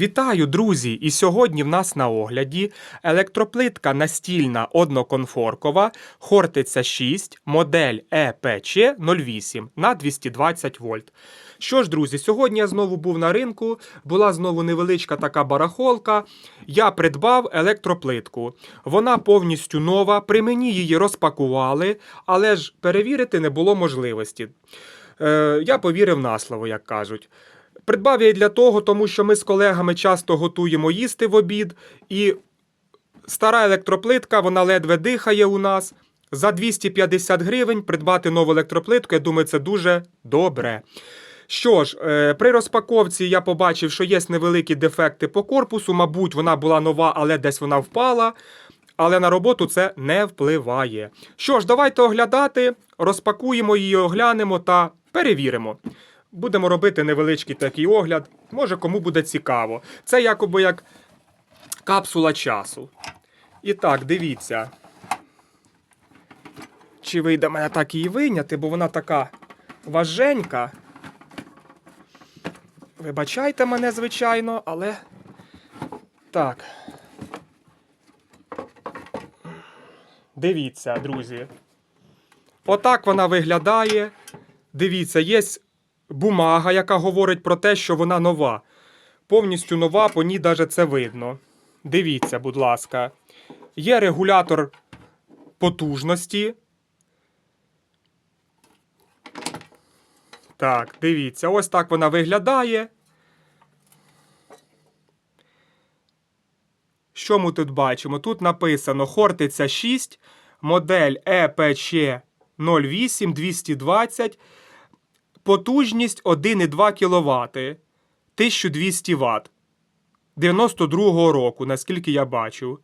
Вітаю, друзі! І сьогодні в нас на огляді електроплитка настільна одноконфоркова Хортиця 6, модель E ЕПЧ 08 на 220 вольт. Що ж, друзі, сьогодні я знову був на ринку, була знову невеличка така барахолка. Я придбав електроплитку. Вона повністю нова, при мені її розпакували, але ж перевірити не було можливості. Е, я повірив на слово, як кажуть. Придбав я для того, тому що ми з колегами часто готуємо їсти в обід, і стара електроплитка, вона ледве дихає у нас. За 250 гривень придбати нову електроплитку, я думаю, це дуже добре. Що ж, е, при розпаковці я побачив, що є невеликі дефекти по корпусу. Мабуть, вона була нова, але десь вона впала. Але на роботу це не впливає. Що ж, давайте оглядати, розпакуємо її, оглянемо та перевіримо. Будемо робити невеличкий такий огляд. Може, кому буде цікаво. Це якоби як капсула часу. І так, дивіться. Чи вийде мене так її вийняти, бо вона така важенька. Вибачайте мене, звичайно, але. Так. Дивіться, друзі. Отак вона виглядає. Дивіться, є бумага, яка говорить про те, що вона нова. Повністю нова, по ній навіть це видно. Дивіться, будь ласка. Є регулятор потужності. Так, дивіться, ось так вона виглядає. Що ми тут бачимо? Тут написано Хортиця 6, модель ЕПЧ 08 220, потужність 1,2 кВт, 1200 Вт. 92-го року, наскільки я бачу.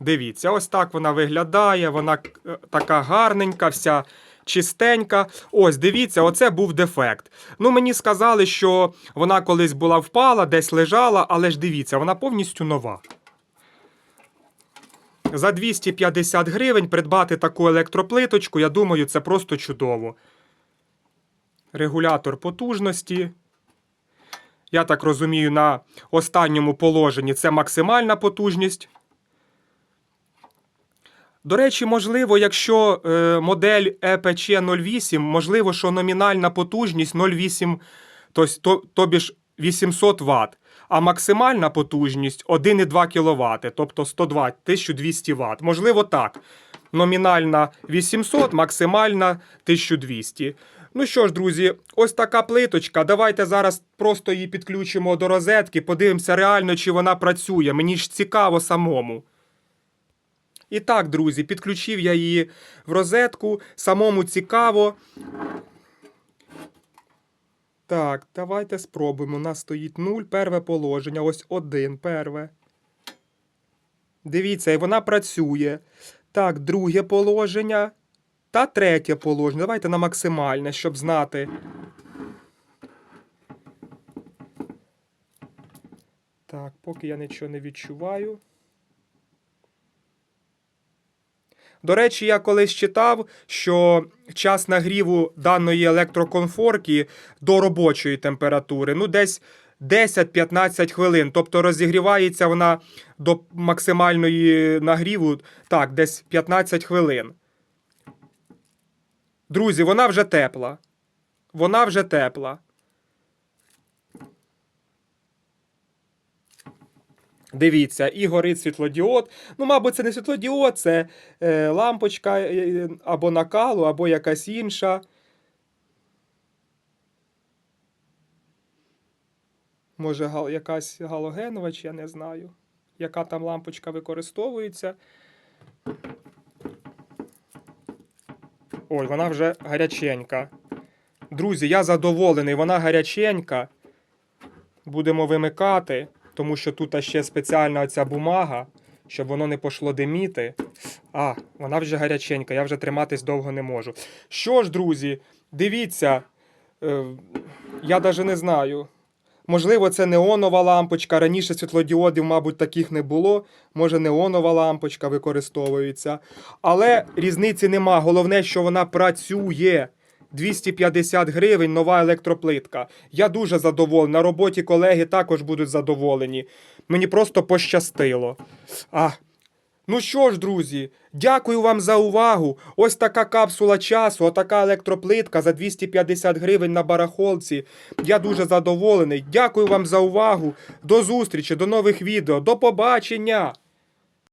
Дивіться, ось так вона виглядає, вона е, така гарненька, вся чистенька. Ось, дивіться, оце був дефект. Ну, мені сказали, що вона колись була впала, десь лежала, але ж дивіться, вона повністю нова. За 250 гривень придбати таку електроплиточку, я думаю, це просто чудово. Регулятор потужності. Я так розумію, на останньому положенні це максимальна потужність. До речі, можливо, якщо е, модель ЕПЧ 08, можливо, що номінальна потужність 0,8, то, то, тобі ж 800 Вт, а максимальна потужність 1,2 кВт, тобто 102, 1200 Вт. Можливо, так. Номінальна 800, максимальна 1200. Ну що ж, друзі, ось така плиточка. Давайте зараз просто її підключимо до розетки, подивимося реально, чи вона працює. Мені ж цікаво самому. І так, друзі, підключив я її в розетку. Самому цікаво. Так, давайте спробуємо. У нас стоїть 0, перве положення. Ось один, перве. Дивіться, і вона працює. Так, друге положення. Та третє положення. Давайте на максимальне, щоб знати. Так, поки я нічого не відчуваю. До речі, я колись читав, що час нагріву даної електроконфорки до робочої температури, ну десь 10-15 хвилин. Тобто розігрівається вона до максимальної нагріву, так, десь 15 хвилин. Друзі, вона вже тепла. Вона вже тепла. Дивіться, і горить світлодіод. Ну, мабуть, це не світлодіод, це е, лампочка е, або накалу, або якась інша. Може, гал, якась галогенова, чи я не знаю, яка там лампочка використовується. Ой, вона вже гаряченька. Друзі, я задоволений, вона гаряченька. Будемо вимикати, тому що тут ще спеціальна оця бумага, щоб воно не пошло диміти. А, вона вже гаряченька, я вже триматись довго не можу. Що ж, друзі, дивіться, е, я навіть не знаю. Можливо, це неонова лампочка. Раніше світлодіодів, мабуть, таких не було. Може, неонова лампочка використовується. Але різниці нема. Головне, що вона працює. 250 гривень нова електроплитка. Я дуже задоволений. На роботі колеги також будуть задоволені. Мені просто пощастило. А, Ну що ж, друзі, дякую вам за увагу. Ось така капсула часу, отака електроплитка за 250 гривень на барахолці. Я дуже задоволений. Дякую вам за увагу. До зустрічі, до нових відео. До побачення!